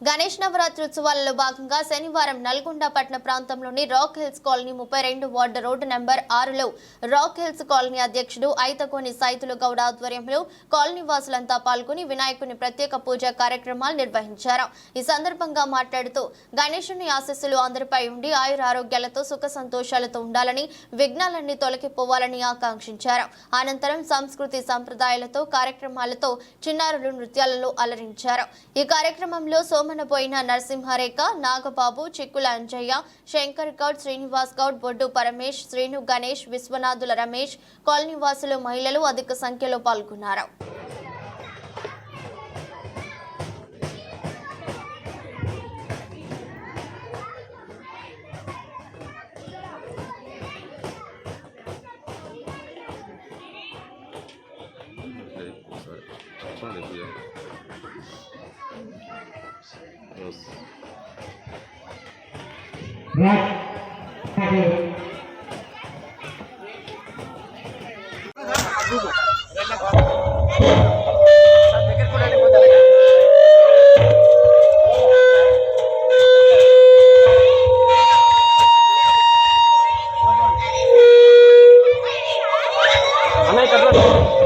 గణేష్ నవరాత్రి ఉత్సవాలలో భాగంగా శనివారం నల్గొండ పట్టణ ప్రాంతంలోని రాక్ హిల్స్ కాలనీ ముప్పై రెండు వార్డు రోడ్డు నెంబర్ ఆరులో రాక్ హిల్స్ కాలనీ అధ్యక్షుడు ఐతకోని సైతులు గౌడ ఆధ్వర్యంలో కాలనీ వాసులంతా పాల్గొని వినాయకుని ప్రత్యేక పూజా కార్యక్రమాలు నిర్వహించారు. ఈ సందర్భంగా మాట్లాడుతూ గణేషుని ఆశస్సులు అందరిపై ఉండి ఆయుర ఆరోగ్యాలతో సుఖ సంతోషాలతో ఉండాలని విఘ్నాలన్నీ తొలగిపోవాలని ఆకాంక్షించారు. అనంతరం సంస్కృతి సంప్రదాయాలతో కార్యక్రమాలతో చిన్నారులు నృత్యాలలో అలరించారు. ఈ కార్యక్రమంలో సోమనపోయిన నరసింహారేఖ నాగబాబు చిక్కుల అంజయ్య శంకర్ గౌడ్ శ్రీనివాస్ గౌడ్ బొడ్డు పరమేష్ శ్రీను గణేష్ విశ్వనాథుల రమేష్ కాలనీవాసులు మహిళలు అధిక సంఖ్యలో పాల్గొన్నారు. చెప్పండి పూజ ఎస్ సంఖ్యలో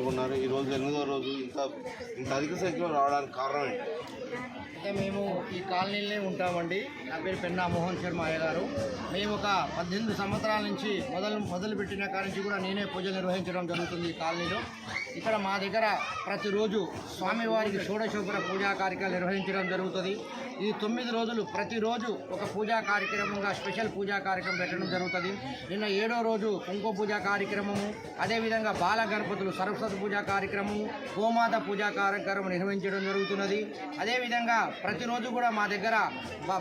పాల్గొన్నారు. ఈ రోజు ఎనిమిదో రోజు ఇంత ఇంత అధిక సంఖ్యలో రావడానికి కారణం ఏంటి? అయితే మేము ఈ కాలనీలోనే ఉంటామండి. నా పేరు పెన్నా మోహన్ శర్మ అయ్య గారు. మేము ఒక పద్దెనిమిది సంవత్సరాల నుంచి మొదలు మొదలుపెట్టిన కాడి నుంచి కూడా నేనే పూజలు నిర్వహించడం జరుగుతుంది ఈ కాలనీలో. ఇక్కడ మా దగ్గర ప్రతిరోజు స్వామివారికి షోడశోపర పూజా కార్యక్రమాలు నిర్వహించడం జరుగుతుంది. ఈ తొమ్మిది రోజులు ప్రతిరోజు ఒక పూజా కార్యక్రమంగా స్పెషల్ పూజా కార్యక్రమం పెట్టడం జరుగుతుంది. నిన్న ఏడో రోజు కుంకుమ పూజా కార్యక్రమము అదేవిధంగా బాల గణపతులు సరస్వతి పూజా కార్యక్రమము గోమాత పూజా కార్యక్రమం నిర్వహించడం జరుగుతున్నది. అదేవిధంగా ప్రతిరోజు కూడా మా దగ్గర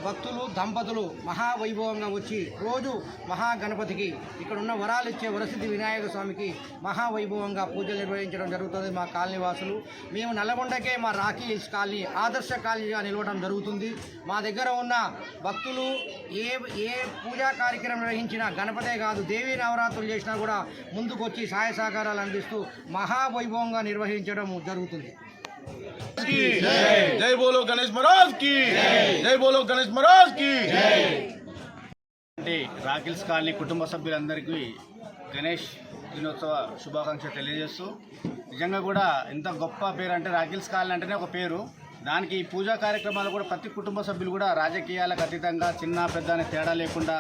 భక్తులు దంపతులు మహావైభవంగా వచ్చి రోజు మహాగణపతికి ఇక్కడ ఉన్న వరాలు ఇచ్చే వరసిద్ధి వినాయక స్వామికి మహావైభవంగా పూజలు నిర్వహించడం జరుగుతుంది మా కాలనీ వాసులు మేము నల్లగొండకే మా రాఖీ కాలనీ ఆదర్శ కాలనీగా నిలవడం జరుగుతుంది. మా దగ్గర ఉన్న భక్తులు ఏ ఏ పూజా కార్యక్రమం నిర్వహించినా గణపతే కాదు దేవీ నవరాత్రులు చేసినా కూడా ముందుకొచ్చి సహాయ సహకారాలు అందిస్తూ మహావైభవంగా నిర్వహించడం జరుగుతుంది. జై బోలో గణేష్ మహారాజ్ జై బోలో గణేష్ మహారాజ్ రాకిల్స్ కాలనీ కుటుంబ సభ్యులందరికీ గణేష్ దినోత్సవ శుభాకాంక్షలు తెలియజేస్తూ నిజంగా కూడా ఎంత గొప్ప పేరు అంటే రాకిల్స్ కాలనీ అంటేనే ఒక పేరు. దానికి ఈ పూజా కార్యక్రమాలు కూడా ప్రతి కుటుంబ సభ్యులు కూడా రాజకీయాలకు అతీతంగా చిన్న పెద్ద అనే తేడా లేకుండా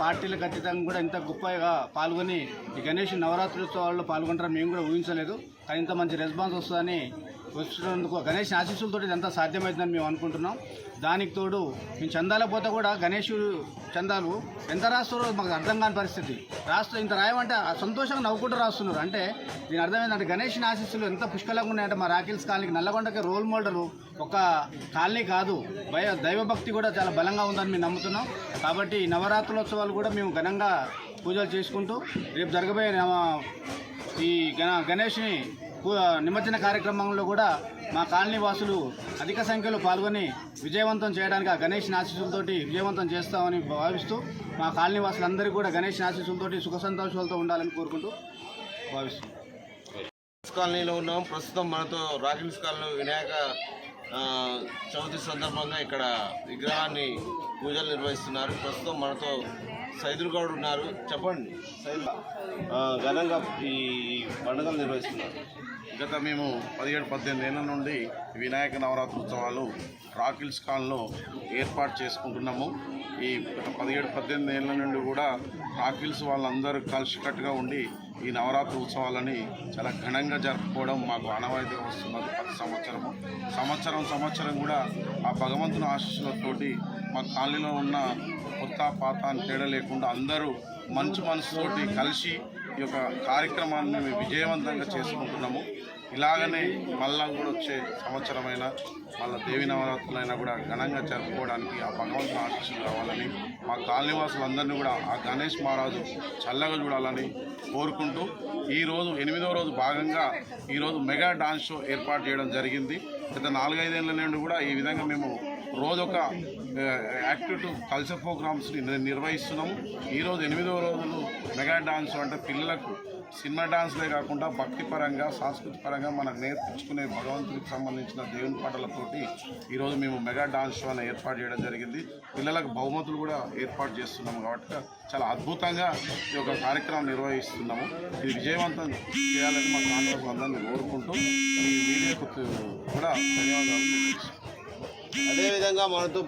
పార్టీలకు అతీతంగా కూడా ఇంత గొప్పగా పాల్గొని ఈ గణేష్ నవరాత్రోత్సవాల్లో పాల్గొంటారని మేము కూడా ఊహించలేదు. కానీ ఇంత మంచి రెస్పాన్స్ వస్తుందని వచ్చినందుకు గణేష్ ఆశీస్సులతో ఇదంతా సాధ్యమవుతుందని మేము అనుకుంటున్నాం. దానికి తోడు మేము చందాలకు పోతే కూడా గణేష్ చందాలు ఎంత రాస్తారో మాకు అర్థం కాని పరిస్థితి. రాస్తూ ఇంత రాయమంటే ఆ సంతోషంగా నవ్వుకుంటూ రాస్తున్నారు. అంటే దీని అర్థం ఏంటంటే గణేష్ ఆశీస్సులు ఎంత పుష్కలంగా ఉన్నాయంటే మా రాకిల్స్ కాలనీకి నల్లగొండకి రోల్ మోడలు ఒక కాలనీ కాదు. భయ దైవభక్తి కూడా చాలా బలంగా ఉందని మేము నమ్ముతున్నాం. కాబట్టి నవరాత్రులోత్సవాలు కూడా మేము ఘనంగా పూజలు చేసుకుంటూ రేపు జరగబోయే ఈ గణ గణేష్ని నిమజ్జన కార్యక్రమంలో కూడా మా కాలనీ వాసులు అధిక సంఖ్యలో పాల్గొని విజయవంతం చేయడానికి ఆ గణేష్ ఆశీస్సులతోటి విజయవంతం చేస్తామని భావిస్తూ మా కాలనీ వాసులందరూ కూడా గణేష్ ఆశీస్సులతోటి సుఖ సంతోషాలతో ఉండాలని కోరుకుంటూ భావిస్తున్నాం. కాలనీలో ఉన్నాం. ప్రస్తుతం మనతో రాజమిస్ కాలనీ వినాయక చవితి సందర్భంగా ఇక్కడ విగ్రహాన్ని పూజలు నిర్వహిస్తున్నారు. ప్రస్తుతం మనతో సైదులు గౌడ్ ఉన్నారు. చెప్పండి. సైదులు. ఘనంగా ఈ పండుగలు నిర్వహిస్తున్నారు. గత మేము పదిహేడు పద్దెనిమిది ఏళ్ళ నుండి వినాయక నవరాత్రి ఉత్సవాలు రాకిల్స్ కాన్లో ఏర్పాటు చేసుకుంటున్నాము. ఈ గత పదిహేడు పద్దెనిమిది ఏళ్ళ నుండి కూడా రాకిల్స్ వాళ్ళందరూ కలిసికట్టుగా ఉండి ఈ నవరాత్రి ఉత్సవాలని చాలా ఘనంగా జరుపుకోవడం మాకు ఆనవాయితీ వస్తున్నది ప్రతి సంవత్సరము. సంవత్సరం సంవత్సరం కూడా ఆ భగవంతుని ఆశీస్సులతోటి మా కాలనీలో ఉన్న కొత్త పాత అని తేడా లేకుండా అందరూ మంచి మనసుతోటి కలిసి ఈ యొక్క కార్యక్రమాన్ని మేము విజయవంతంగా చేసుకుంటున్నాము. ఇలాగనే మళ్ళా కూడా వచ్చే సంవత్సరమైన మళ్ళా దేవి నవరాత్రులైనా కూడా ఘనంగా జరుపుకోవడానికి ఆ భగవంతుని ఆశీస్సులు కావాలని మా కాలనీవాసులందరినీ కూడా ఆ గణేష్ మహారాజు చల్లగా చూడాలని కోరుకుంటూ ఈరోజు ఎనిమిదవ రోజు భాగంగా ఈరోజు మెగా డాన్స్ షో ఏర్పాటు చేయడం జరిగింది. గత నాలుగైదేళ్ళ నుండి కూడా ఈ విధంగా మేము రోజొక యాక్టివ్ కల్చర్ ప్రోగ్రామ్స్ని నిర్వహిస్తున్నాము ఈరోజు ఎనిమిదవ రోజులు మెగా డాన్స్ అంటే పిల్లలకు సినిమా డాన్స్లే కాకుండా భక్తి పరంగా సాంస్కృతిక పరంగా మనకు నేర్పించుకునే భగవంతుడికి సంబంధించిన దేవుని పాటలతోటి ఈరోజు మేము మెగా డాన్స్ షో అని ఏర్పాటు చేయడం జరిగింది. పిల్లలకు బహుమతులు కూడా ఏర్పాటు చేస్తున్నాము కాబట్టి చాలా అద్భుతంగా ఈ యొక్క కార్యక్రమం నిర్వహిస్తున్నాము. ఇది విజయవంతం చేయాలని మా కాంగ్రెస్ అందరినీ కోరుకుంటూ ఈ వీడియోకు కూడా ధన్యవాదాలు అదేవిధంగా మనతో